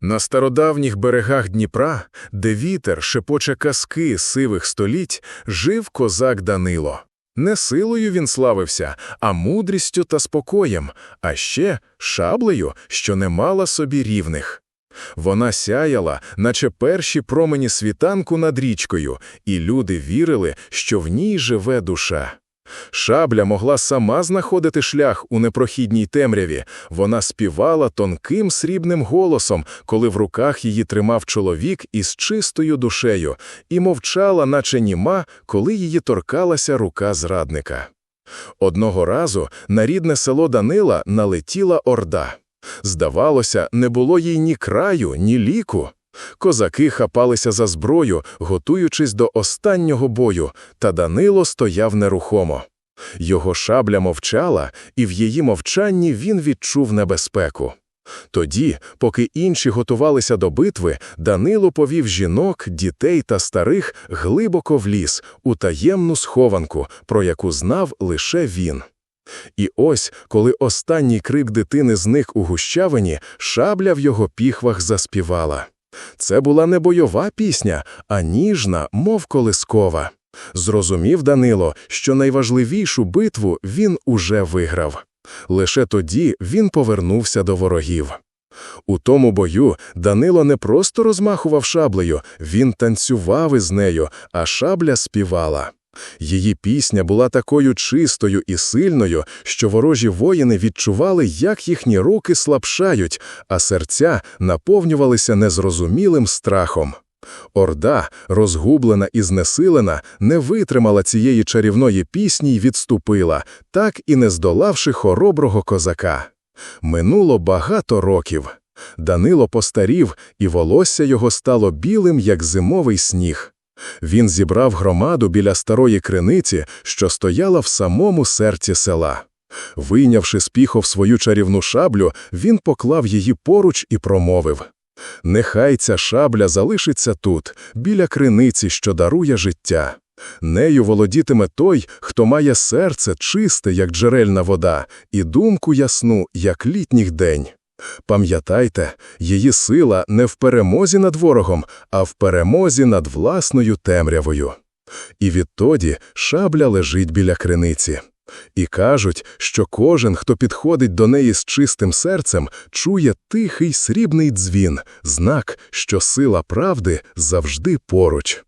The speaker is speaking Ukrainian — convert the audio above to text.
На стародавніх берегах Дніпра, де вітер шепоче казки сивих століть, жив козак Данило. Не силою він славився, а мудрістю та спокоєм, а ще шаблею, що не мала собі рівних. Вона сяяла, наче перші промені світанку над річкою, і люди вірили, що в ній живе душа. Шабля могла сама знаходити шлях у непрохідній темряві. Вона співала тонким срібним голосом, коли в руках її тримав чоловік із чистою душею, і мовчала, наче німа, коли її торкалася рука зрадника. Одного разу на рідне село Данила налетіла орда. Здавалося, не було їй ні краю, ні ліку. Козаки хапалися за зброю, готуючись до останнього бою, та Данило стояв нерухомо. Його шабля мовчала, і в її мовчанні він відчув небезпеку. Тоді, поки інші готувалися до битви, Данило повів жінок, дітей та старих глибоко в ліс, у таємну схованку, про яку знав лише він. І ось, коли останній крик дитини зник у гущавині, шабля в його піхвах заспівала. Це була не бойова пісня, а ніжна, мов колискова. Зрозумів Данило, що найважливішу битву він уже виграв. Лише тоді він повернувся до ворогів. У тому бою Данило не просто розмахував шаблею, він танцював із нею, а шабля співала. Її пісня була такою чистою і сильною, що ворожі воїни відчували, як їхні руки слабшають, а серця наповнювалися незрозумілим страхом. Орда, розгублена і знесилена, не витримала цієї чарівної пісні й відступила, так і не здолавши хороброго козака. Минуло багато років. Данило постарів, і волосся його стало білим, як зимовий сніг. Він зібрав громаду біля старої криниці, що стояла в самому серці села. Вийнявши з піхов свою чарівну шаблю, він поклав її поруч і промовив Нехай ця шабля залишиться тут, біля криниці, що дарує життя. Нею володітиме той, хто має серце чисте, як джерельна вода, і думку ясну, як літніх день. Пам'ятайте, її сила не в перемозі над ворогом, а в перемозі над власною темрявою. І відтоді шабля лежить біля криниці. І кажуть, що кожен, хто підходить до неї з чистим серцем, чує тихий срібний дзвін, знак, що сила правди завжди поруч.